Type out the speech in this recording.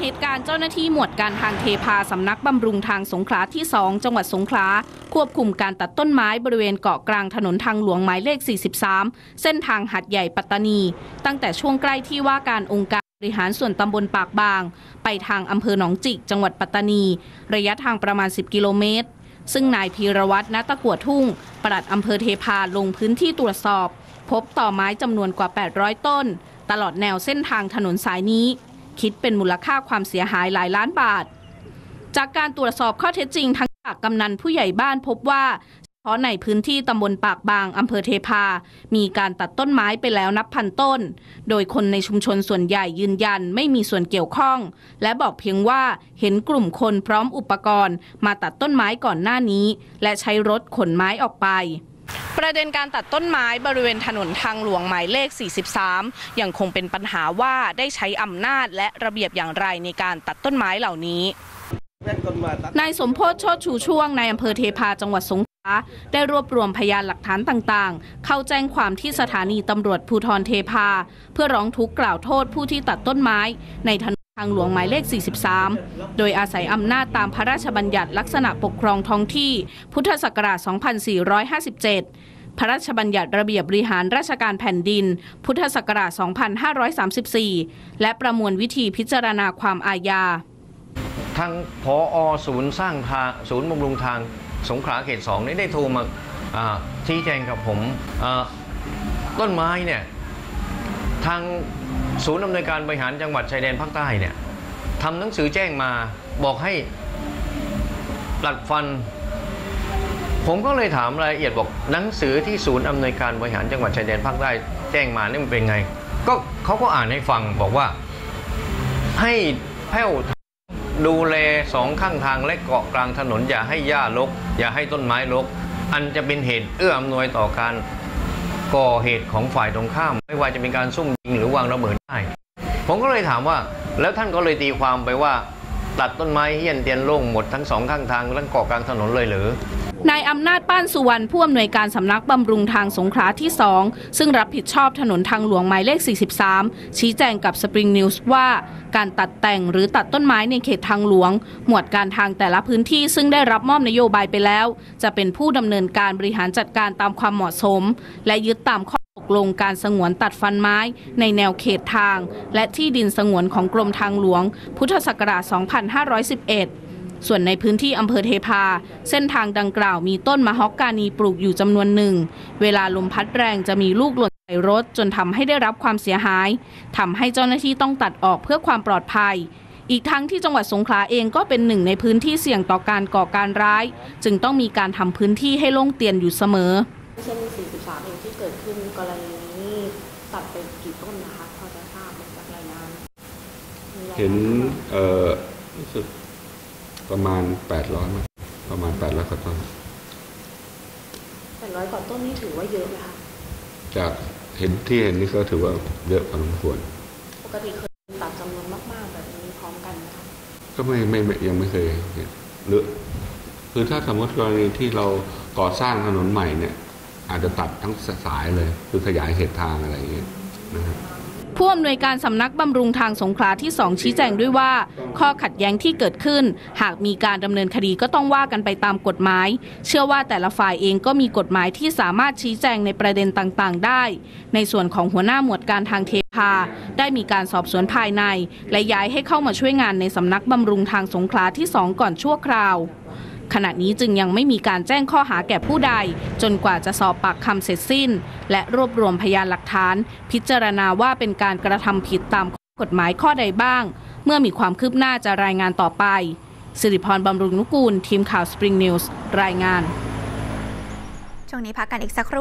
เหตุการณ์เจ้าหน้าที่หมวดการทางเทพาสำนักบำรุงทางสงขลาที่ 2 จังหวัดสงขลาควบคุมการตัดต้นไม้บริเวณเกาะกลางถนนทางหลวงหมายเลข 43 เส้นทางหัดใหญ่ปัตตานี ตั้งแต่ช่วงใกล้ที่ว่าการองค์การบริหารส่วนตำบลปากบาง ไปทางอำเภอหนองจิก จังหวัดปัตตานี ระยะทางประมาณ 10 กิโลเมตร ซึ่งนายพีรวัตรณตะกัวทุ่ง ปลัดอำเภอเทพาลงพื้นที่ตรวจสอบ พบต่อไม้จำนวนกว่า 800 ต้น ตลอดแนวเส้นทางถนนสายนี้ คิดเป็นมูลค่าความเสียหายหลายล้านบาท จากการตรวจสอบข้อเท็จจริงทั้งจากกำนันผู้ใหญ่บ้านพบว่าเฉพาะในพื้นที่ตำบลปากบางอำเภอเทพา มีการตัดต้นไม้ไปแล้วนับพันต้น โดยคนในชุมชนส่วนใหญ่ยืนยันไม่มีส่วนเกี่ยวข้อง และบอกเพียงว่าเห็นกลุ่มคนพร้อมอุปกรณ์ มาตัดต้นไม้ก่อนหน้านี้ และใช้รถขนไม้ออกไป ประเด็นการตัดต้นไม้บริเวณถนนทางหลวงหมายเลข 43 ยังคงเป็นปัญหาว่าได้ใช้อำนาจและระเบียบอย่างไรในการตัดต้นไม้เหล่านี้นายสมโพศโชติชูช่วงในอำเภอเทพาจังหวัดสงขลาได้รวบรวมพยานหลักฐานต่างๆ เข้าแจ้งความที่สถานีตำรวจภูธรเทพา เพื่อร้องทุกข์กล่าวโทษผู้ที่ตัดต้นไม้ในถนนางหลวงหมายเลข 43 โดยอาศัยอำนาจตามพระราชบัญญัติลักษณะปกครองท้องที่ พุทธศักราช 2457 พระราชบัญญัติระเบียบบริหารราชการแผ่นดิน พุทธศักราช 2534 และประมวลวิธีพิจารณาความอาญา ทางพออศูนย์สร้างทางศูนย์บำรุงทางสงขลาเขตสองนี่ได้โทรมาชี้แจงกับผมต้นไม้เนี่ย ทางศูนย์อำนวยการบริหารจังหวัดชายแดนภาคใต้เนี่ยทำหนังสือแจ้งมาบอกให้ปลัดฟัน ผมก็เลยถามรายละเอียดบอกหนังสือที่ศูนย์อำนวยการบริหารจังหวัดชายแดนภาคใต้แจ้งมานี่มันเป็นไง ก็เขาก็อ่านให้ฟังบอกว่าให้แผ้วดูแลสองข้างทางและเกาะกลางถนนอย่าให้หญ้ารกอย่าให้ต้นไม้รกอันจะเป็นเหตุเอื้ออำนวยต่อการ ก่อเหตุของฝ่ายตรงข้าม ไม่ว่าจะเป็นการซุ่มยิงหรือวางระเบิดได้ ผมก็เลยถามว่า แล้วท่านก็เลยตีความไปว่า ตัดต้นไม้เฮี้ยนเตียนโล่งหมดทั้งสองข้างทางทั้งเกาะกลางถนนเลยหรือ นายอำนาจป้านสุวรรณผู้อำนวยการสำนักบำรุงทางสงขลาที่ 2 ซึ่งรับผิดชอบถนนทางหลวงหมายเลข 43 ชี้แจงกับ Spring News ว่า การตัดแต่งหรือตัดต้นไม้ในเขตทางหลวง หมวดการทางแต่ละพื้นที่ซึ่งได้รับมอบนโยบายไปแล้ว จะเป็นผู้ดำเนินการบริหารจัดการตามความเหมาะสม และยึดตามข้อตกลงการสงวนตัดฟันไม้ในแนวเขตทาง และที่ดินสงวนของกรมทางหลวง พุทธศักราช 2511 ส่วนในพื้นที่อำเภอเทพา เส้นทางดังกล่าวมีต้นมะฮอกกานีปลูกอยู่จำนวนหนึ่ง เวลาลมพัดแรงจะมีลูกหล่นใส่รถจนทำให้ได้รับความเสียหายทำให้เจ้าหน้าที่ต้องตัดออกเพื่อความปลอดภัย อีกทั้งที่จังหวัดสงขลาเองก็เป็นหนึ่งในพื้นที่เสี่ยงต่อการก่อการร้าย จึงต้องมีการทำพื้นที่ให้โล่งเตียนอยู่เสมอ เช่น 43 เองที่เกิดขึ้นกรณีนี้ตัดไปกี่ต้นนะคะพอจะทราบไหมจากรายงานมีรายงาเห็นเอ่อรู้สึก ประมาณ800มั้งประมาณ800กว่าต้นแต่ร้อยกว่าต้นนี่ถือว่าเยอะไหมคะจากเห็นที่เห็นนี่ก็ถือว่าเยอะพอสมควร ปกติเคยตัดจำนวนมาก ๆ แบบนี้พร้อมกันไหมคะก็ไม่ไม่ไม่ยังไม่เคยเห็นหรือคือถ้าสมมติกรณีที่เราก่อสร้างถนนใหม่เนี่ย อาจจะตัดทั้งสายเลย คือขยายเขตทางอะไรอย่างเงี้ยนะฮะผู้ อำนวยการสำนักบำรุงทางสงขลาที่ 2 ชี้แจงด้วยว่า ข้อขัดแย้งที่เกิดขึ้น หากมีการดำเนินคดีก็ต้องว่ากันไปตามกฎหมาย เชื่อว่าแต่ละฝ่ายเองก็มีกฎหมายที่สามารถชี้แจงในประเด็นต่างๆ ได้ ในส่วนของหัวหน้าหมวดการทางเทพา ได้มีการสอบสวนภายใน และย้ายให้เข้ามาช่วยงานในสำนักบำรุงทางสงขลาที่ 2 ก่อนชั่วคราว ขณะนี้จึงยังไม่มีการแจ้งข้อหาแก่ผู้ใด จนกว่าจะสอบปากคำเสร็จสิ้น และรวบรวมพยานหลักฐาน พิจารณาว่าเป็นการกระทำผิดตามกฎหมายข้อใดบ้าง เมื่อมีความคืบหน้าจะรายงานต่อไป สิริพรบำรุงนุกูล ทีมข่าวสปริงนิวส์รายงาน ช่วงนี้พักกันอีกสักครู่